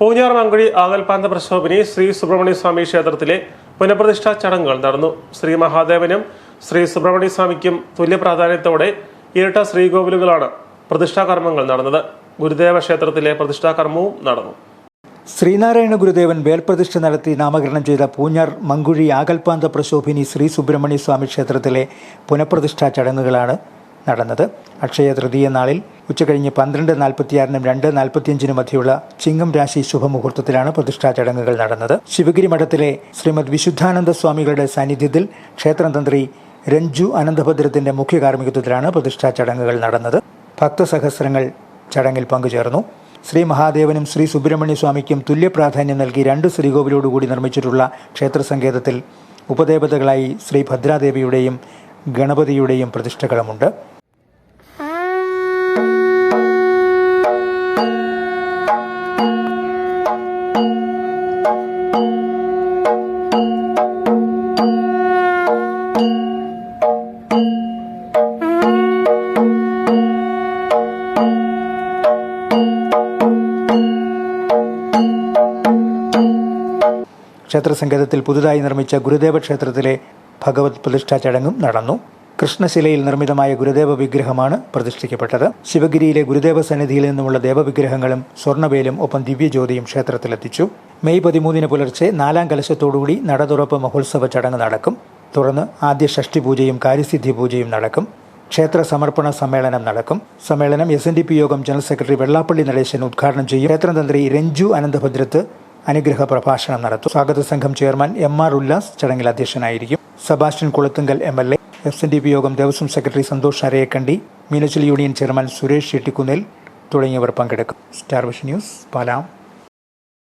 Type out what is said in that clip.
പൂഞ്ഞാർ മങ്കുഴി ആകൽപാന്ത പ്രശോഭിനി ശ്രീ സുബ്രഹ്മണ്യ സ്വാമി ക്ഷേത്രത്തിലെ പുനഃപ്രതിഷ്ഠാ ചടങ്ങുകൾ നടന്നു. ശ്രീ മഹാദേവനും ശ്രീ സുബ്രഹ്മണ്യ സ്വാമിക്കും തുല്യ പ്രാധാന്യത്തോടെ ഇരട്ട ശ്രീകോവിലുകളാണ് പ്രതിഷ്ഠാ കർമ്മങ്ങൾ നടന്നത്. ഗുരുദേവ ക്ഷേത്രത്തിലെ പ്രതിഷ്ഠാ കർമ്മവും നടന്നു. ശ്രീനാരായണ ഗുരുദേവൻ വേൽപ്രതിഷ്ഠ നടത്തി നാമകരണം ചെയ്ത പൂഞ്ഞാർ മങ്കുഴി ആകൽപാന്ത പ്രശോഭിനി ശ്രീ സുബ്രഹ്മണ്യ സ്വാമി ക്ഷേത്രത്തിലെ പുനഃപ്രതിഷ്ഠാ ചടങ്ങുകളാണ് നടന്നത്. അക്ഷയ തൃതീയ നാളിൽ ഉച്ചകഴിഞ്ഞ് പന്ത്രണ്ട് നാൽപ്പത്തിയാറിനും രണ്ട് നാൽപ്പത്തിയഞ്ചിനും മധ്യയുള്ള ചിങ്ങം രാശി ശുഭമുഹൂർത്തത്തിലാണ് പ്രതിഷ്ഠാ ചടങ്ങുകൾ നടന്നത്. ശിവഗിരി മഠത്തിലെ ശ്രീമദ് വിശുദ്ധാനന്ദ സ്വാമികളുടെ സാന്നിധ്യത്തിൽ ക്ഷേത്രതന്ത്രി രഞ്ജു അനന്തഭദ്രത്തിന്റെ മുഖ്യ കാർമ്മികത്വത്തിലാണ് പ്രതിഷ്ഠാ ചടങ്ങുകൾ നടന്നത്. ഭക്തസഹസ്രങ്ങൾ ചടങ്ങിൽ പങ്കുചേർന്നു. ശ്രീ മഹാദേവനും ശ്രീ സുബ്രഹ്മണ്യ സ്വാമിക്കും തുല്യ പ്രാധാന്യം നൽകി രണ്ട് ശ്രീകോവിലോടുകൂടി നിർമ്മിച്ചിട്ടുള്ള ക്ഷേത്ര ക്ഷേത്രസങ്കേതത്തിൽ ഉപദേവതകളായി ശ്രീ ഭദ്രാദേവിയുടെയും ഗണപതിയുടെയും പ്രതിഷ്ഠകളുമുണ്ട്. ക്ഷേത്രസങ്കേതത്തിൽ പുതുതായി നിർമ്മിച്ച ഗുരുദേവ ക്ഷേത്രത്തിലെ ഭഗവത് പ്രതിഷ്ഠാ ചടങ്ങും നടന്നു. കൃഷ്ണശിലയിൽ നിർമ്മിതമായ ഗുരുദേവ വിഗ്രഹമാണ് പ്രതിഷ്ഠിക്കപ്പെട്ടത്. ശിവഗിരിയിലെ ഗുരുദേവ സന്നിധിയിൽ നിന്നുമുള്ള ദേവവിഗ്രഹങ്ങളും സ്വർണവേലും ഒപ്പം ദിവ്യജ്യോതിയും ക്ഷേത്രത്തിലെത്തിച്ചു. മെയ് പതിമൂന്നിന് പുലർച്ചെ നാലാം കലശത്തോടുകൂടി നട തുറപ്പ് മഹോത്സവ ചടങ്ങ് നടക്കും. തുടർന്ന് ആദ്യ ഷഷ്ടി പൂജയും കാര്യസിദ്ധി പൂജയും നടക്കും. ക്ഷേത്ര സമർപ്പണ സമ്മേളനം നടക്കും. സമ്മേളനം എസ് എൻ ഡി പി യോഗം ജനറൽ സെക്രട്ടറി വെള്ളാപ്പള്ളി നടേശൻ ഉദ്ഘാടനം ചെയ്യും. ക്ഷേത്രതന്ത്രി രഞ്ജു അനന്തഭദ്രത്ത് അനുഗ്രഹ പ്രഭാഷണം നടത്തും. സ്വാഗത സംഘം ചെയർമാൻ എം ആർ ഉല്ലാസ് ചടങ്ങിൽ അധ്യക്ഷനായിരിക്കും. Sebastian Kulathunkal M L A S N D P യോഗം Devaswom secretary Santhosh Arayakkandi Meenachil union chairman Suresh Shettikunnel തുടങ്ങിയവർ പങ്കെടുക്കും. Star vision news പാലാം.